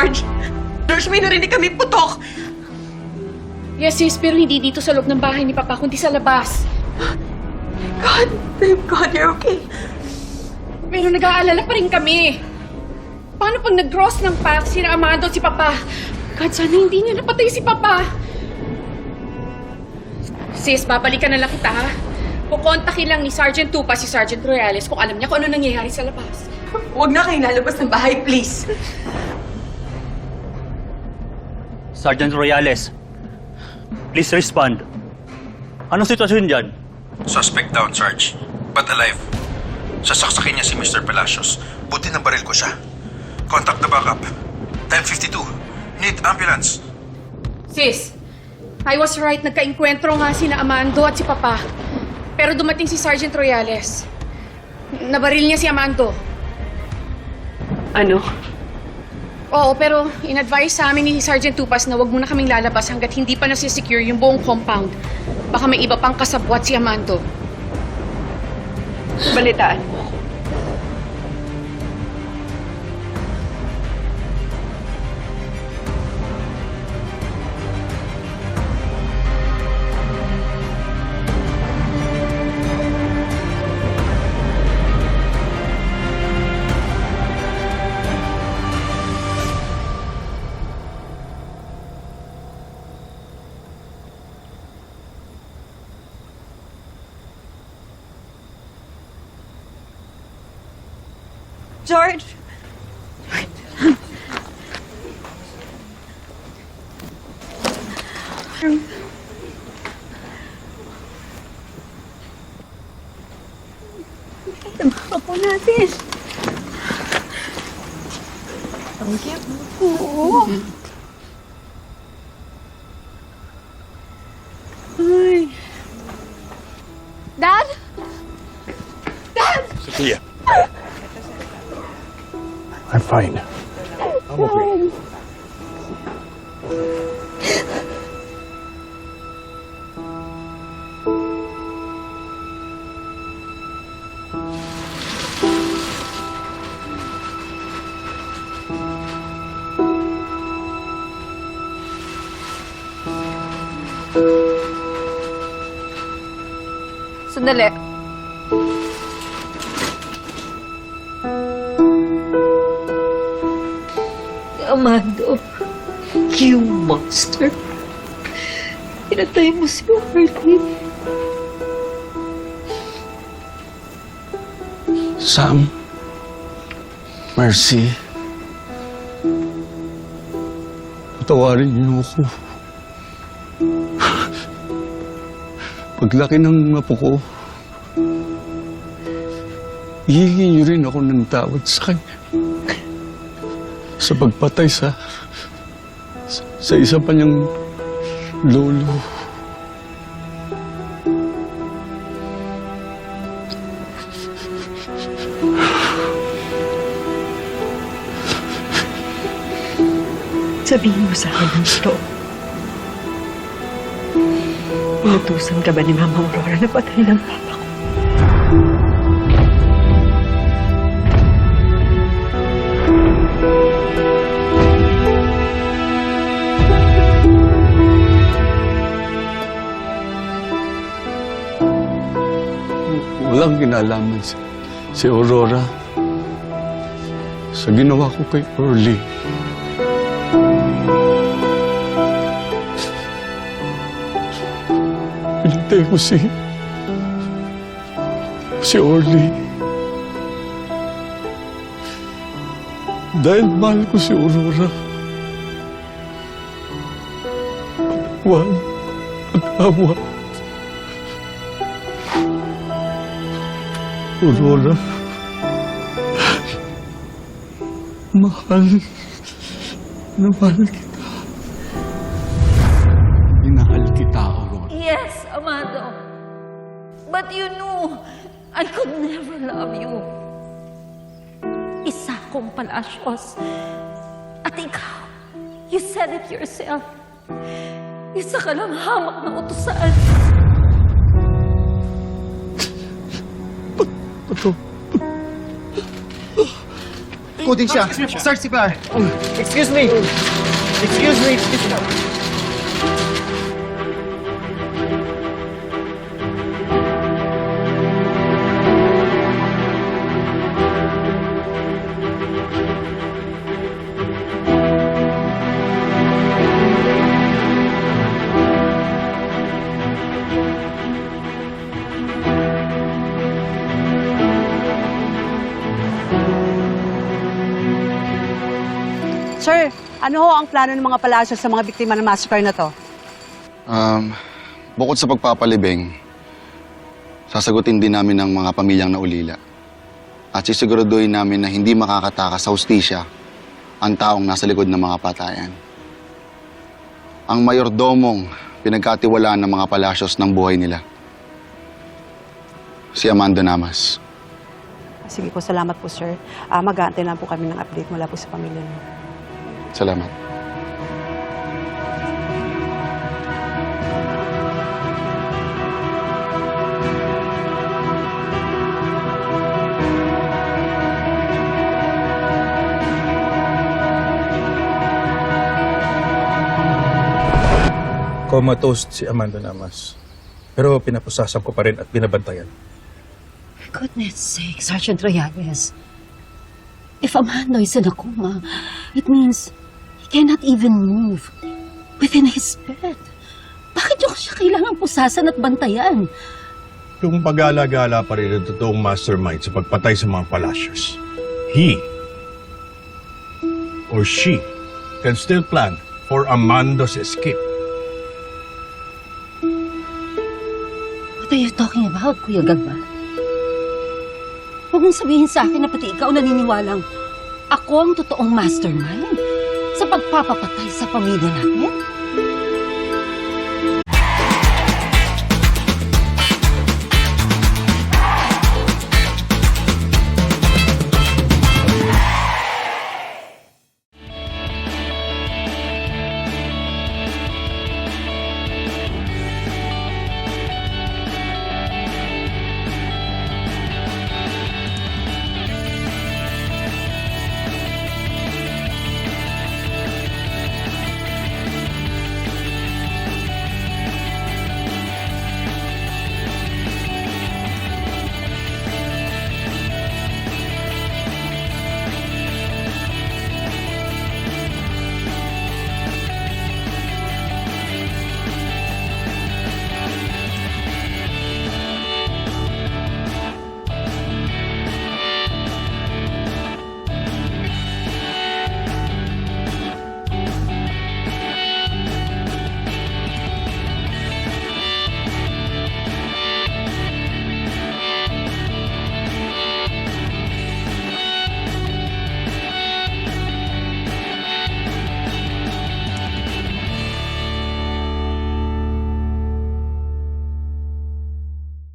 George! George, may narinig kami putok! Yes, sis, pero hindi dito sa loob ng bahay ni Papa, kundi sa labas. God, thank God you're okay. Pero nag-aalala pa rin kami. Paano pag nag-cross ng path si Amado at si Papa? God, sana hindi niya napatay si Papa. Sis, babalikan na lang kita, ha? Kukontakin lang ni Sergeant Tupa si Sergeant Royales kung alam niya kung ano nangyayari sa labas. Huwag na kayong lalabas ng bahay, please. Sergeant Royales, please respond. Anong sitwasyon dyan? Suspect down, Sarge. But alive. Sasaksakin niya si Mr. Palacios. Buti na baril ko siya. Contact the backup. 1052. Need ambulance. Sis, I was right. Nagka-enkwentro nga si na Amando at si Papa. Pero dumating si Sergeant Royales. Nabaril niya si Amando. Ano? Oo, pero in-advise sa amin ni Sergeant Tupas na wag muna kaming lalabas hanggat hindi pa nasi-secure yung buong compound. Baka may iba pang kasabwat si Amando. Balitaan mo. George! Ako natin. Ang cute. Oo. Ay. Dad? Sophia. Fine. I'm okay. Sandali. Amado, you monster. Pinatay mo si Harley. Sam. Mercy. Patawarin niyo ako. Paglaki ng apo ko, hihingi niyo rin ako ng tawad sa kanya. Sa pagpatay sa... sa, sa isa pa niyang lolo. Sabihin mo sa akin ng totoo. Inutusan ka ba ni Mama Aurora na patay ng papa Walang kinalaman si, si Aurora sa ginawa ko kay Orly. Pinatay ko si... si Orly. Dahil mahal ko si Aurora. Huwag mag-awa. Aurora. Mahal. na mahal kita. Minahal kita, Aurora. Yes, Amado. But you knew I could never love you. Isa kong palasyos. At ikaw, you said it yourself. Isa ka lang hamak na utusan. Ito. Coding siya. Start CPR. Excuse me. Excuse me. Excuse me. Sir, ano ho ang plano ng mga palasyo sa mga biktima ng massacre na to? Um, bukod sa pagpapalibing, sasagutin din namin ng mga pamilyang naulila. At sisiguraduhin namin na hindi makakatakas sa hustisya ang taong nasa likod ng mga patayan. Ang mayordomong pinagkatiwalaan ng mga palasyos ng buhay nila. Si Amando Namas. Sige po, salamat po sir. Ah, mag-aantay lang po kami ng update mula po sa pamilya niyo. Salamat. Comatose si Amanda Namas. Pero pinapusasan ko pa rin at binabantayan. Goodness sake, Sergeant Reyes. If Amando is in a coma, it means cannot even move within his bed. Bakit yung siya kailangan pusasan at bantayan? Yung pag-alagala pa rin ang totoong mastermind sa pagpatay sa mga palasyos. He or she can still plan for Amando's escape. What are you talking about, Kuya Gagba? Huwag mong sabihin sa akin na pati ikaw naniniwalang ako ang totoong mastermind sa pagpapapatay sa pamilya natin.